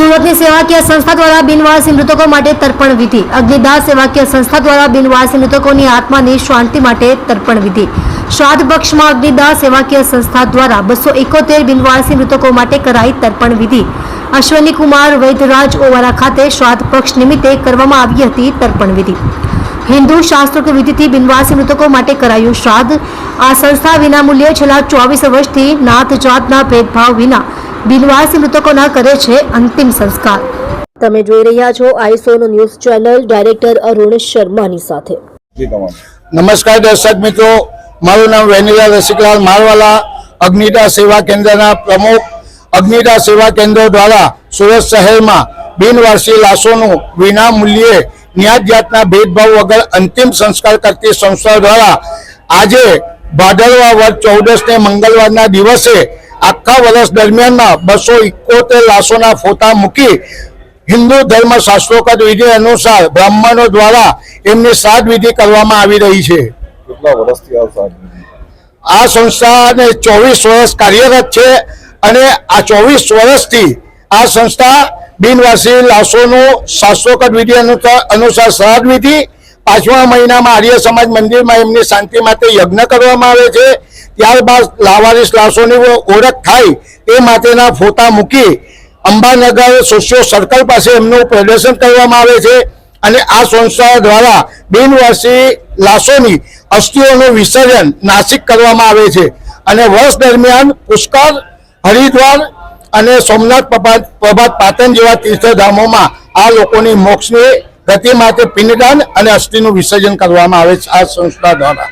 સુરતની સેવાકીય સંસ્થા દ્વારા બિનવારસી મૃતકો માટે તર્પણ વિધિ. અગ્નિદાહ સેવાકીય સંસ્થા દ્વારા બિનવારસી મૃતકોની આત્માની શાંતિ માટે તર્પણ વિધિ. શ્રાદ્ધ પક્ષમાં અગ્નિદાહ સેવાકીય સંસ્થા દ્વારા બસો એકોતેર બિનવારસી મૃતકો માટે કરાઈ તર્પણ વિધિ. અશ્વની કુમાર વૈદ્યરાજ ઓવારા ખાતે શ્રાદ્ધ પક્ષ નિમિત્તે કરવામાં આવી હતી તર્પણ વિધિ. હિન્દુ શાસ્ત્રોક વિધિથી બિનવાસી મૃતકો માટે કરાયું શ્રાદ્ધ. આ સંસ્થા વિનામૂલ્યે છેલ્લા ચોવીસ વર્ષથી નાત જાતના ભેદભાવ વિના બિનવાસી મૃતકોના કરે છે અંતિમ સંસ્કાર. તમે જોઈ રહ્યા છો આઈસોનો ન્યૂઝ ચેનલ ડાયરેક્ટર અરુણ શર્માની સાથે. નમસ્કાર દર્શક મિત્રો મારું નામ વેનીલા રસિકલાલ મારવાલા અગ્નિદા સેવા કેન્દ્રના પ્રમુખ. અગ્નિદા સેવા કેન્દ્રો દ્વારા સુરત શહેરમાં બિનવારસી લાશોનું વિના મૂલ્યે ન્યાજ જાતના ભેદભાવ વગર અંતિમ સંસ્કાર કરતી સંસ્થા દ્વારા આજે ભાદરવા વર્ષ ચૌદસને મંગળવારના દિવસે આખા વર્ષ દરમિયાનમાં બસો ઇકોતેર લાશોના ફોટા મૂકી હિન્દુ ધર્મ શાસ્ત્રોકત વિધિ અનુસાર બ્રાહ્મણો દ્વારા એમની શ્રાદ્ધ વિધિ કરવામાં આવી રહી છે. આ સંસ્થા આ સંસ્થાને ચોવીસ વર્ષ કાર્યરત છે અને આ ચોવીસ વર્ષથી આ સંસ્થા બિનવાસી લાશોનું શાસ્ત્રોકત વિધિ અનુસાર અનુસાર શ્રાદ્ધ વિધિ પાંચમા મહિનામાં આર્ય સમાજ મંદિરમાં એમની શાંતિ માટે યજ્ઞ કરવામાં આવે છે. ત્યારબાદ લાવારીસ લાશોની ઓળખ થાય એ માટેના ફોટા મૂકી અંબાનગર સોશિયો સર્કલ પાસે એમનું પ્રદર્શન કરવામાં આવે છે. અને આ સંસ્થા દ્વારા બિનવાસી લાશોની અસ્થિઓનું વિસર્જન નાસિક કરવામાં આવે છે. અને વર્ષ દરમિયાન પુષ્કર હરિદ્વાર અને સોમનાથ પ્રભાત પ્રભાત પાટણ જેવા તીર્થધામોમાં આ લોકોની મોક્ષની માટે પિંડદાન અને અસ્થિનું વિસર્જન કરવામાં આવે છે આ સંસ્થા દ્વારા.